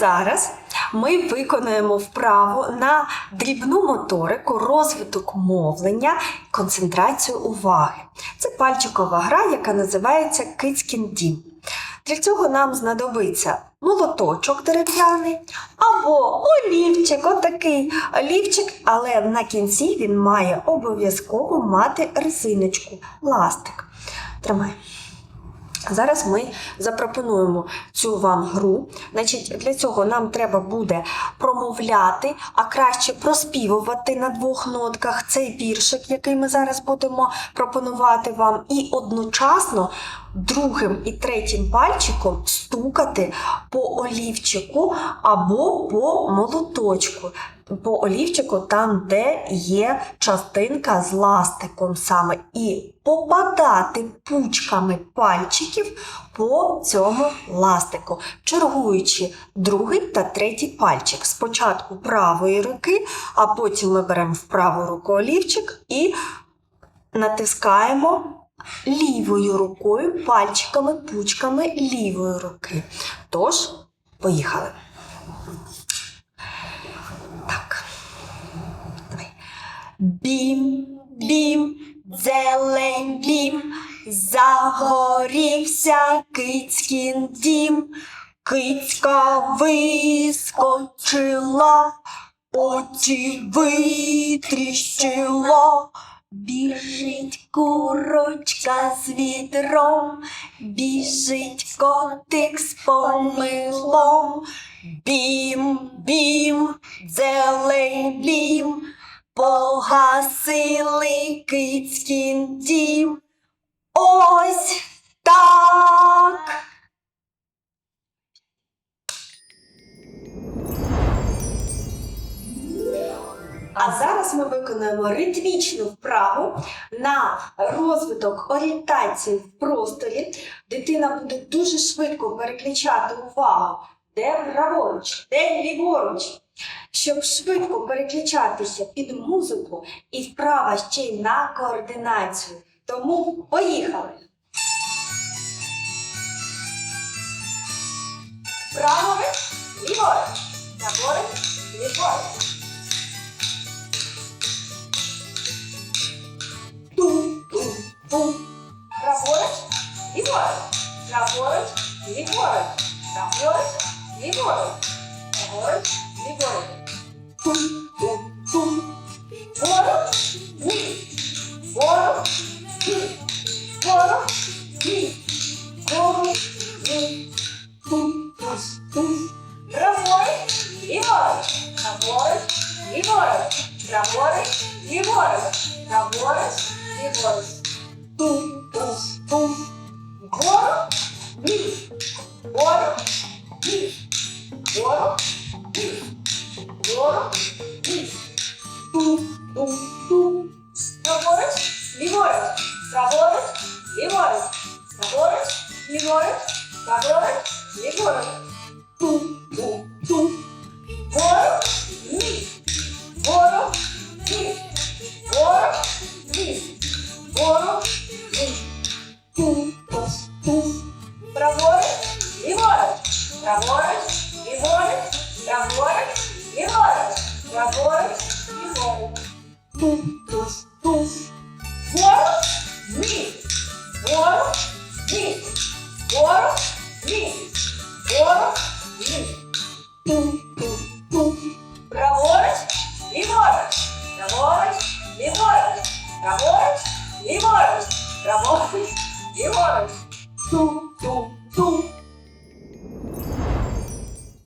зараз ми виконаємо вправу на дрібну моторику, розвиток мовлення, концентрацію уваги. Це пальчикова гра, яка називається Кицькін дім. Для цього нам знадобиться молоточок дерев'яний або олівчик, отакий олівчик, але на кінці він має обов'язково мати резиночку, ластик. Тримай. Зараз ми запропонуємо цю вам гру. Значить, для цього нам треба буде промовляти, а краще проспівувати на двох нотках цей віршик, який ми зараз будемо пропонувати вам, і одночасно другим і третім пальчиком стукати по олівчику або по молоточку. По олівчику, там, де є частинка з ластиком саме, і попадати пучками пальчиків по цьому ластику, чергуючи другий та третій пальчик. Спочатку правої руки, а потім ми беремо в праву руку олівчик і натискаємо лівою рукою, пальчиками, пучками лівої руки. Тож, поїхали. Так. Давай. Бім, бім, зелень бім, загорівся кицькін дім. Кицька вискочила, очі витріщила. Біжить курочка з відром, біжить котик з помилом. Бім, бім, зелень бім, погасили кицькін дім. Ось так. А зараз ми виконуємо ритмічну вправу на розвиток орієнтації в просторі. Дитина буде дуже швидко переключати увагу, де праворуч, де ліворуч. Щоб швидко переключатися під музику і вправа ще й на координацію. Тому поїхали! Праворуч, ліворуч, праворуч, ліворуч. Ліворуч. Праворуч, ліворуч. Праворуч, ліворуч. Праворуч, ліворуч. Тум-тум-тум. Вгору, вниз. Вгору, вниз. Вгору, вниз. Вгору, вниз. Тум-тум-тум. Праворуч, ліворуч. Праворуч, ліворуч. Праворуч, ліворуч. Праворуч, ліворуч. Тум-тум-тум. Вгору, вниз. Вгору, вниз. Вгору, вниз. Вгору, вниз. Тум-тум-тум. Праворуч, ліворуч. Праворуч, ліворуч. Праворуч, ліворуч. Праворуч, ліворуч. Тум-тум-тум. Вгору, вниз. Ліворуч. Праворуч, ліворуч. Праворуч, ліворуч. Праворуч, ліворуч. Тум-тум-тум. Вгору, вниз. Вгору, вниз. Вгору, вниз. Вгору, вниз. Тум-тум-тум. Праворуч, ліворуч. Праворуч, ліворуч. Праворуч, ліворуч. Праворуч, ліворуч. Тум-тум.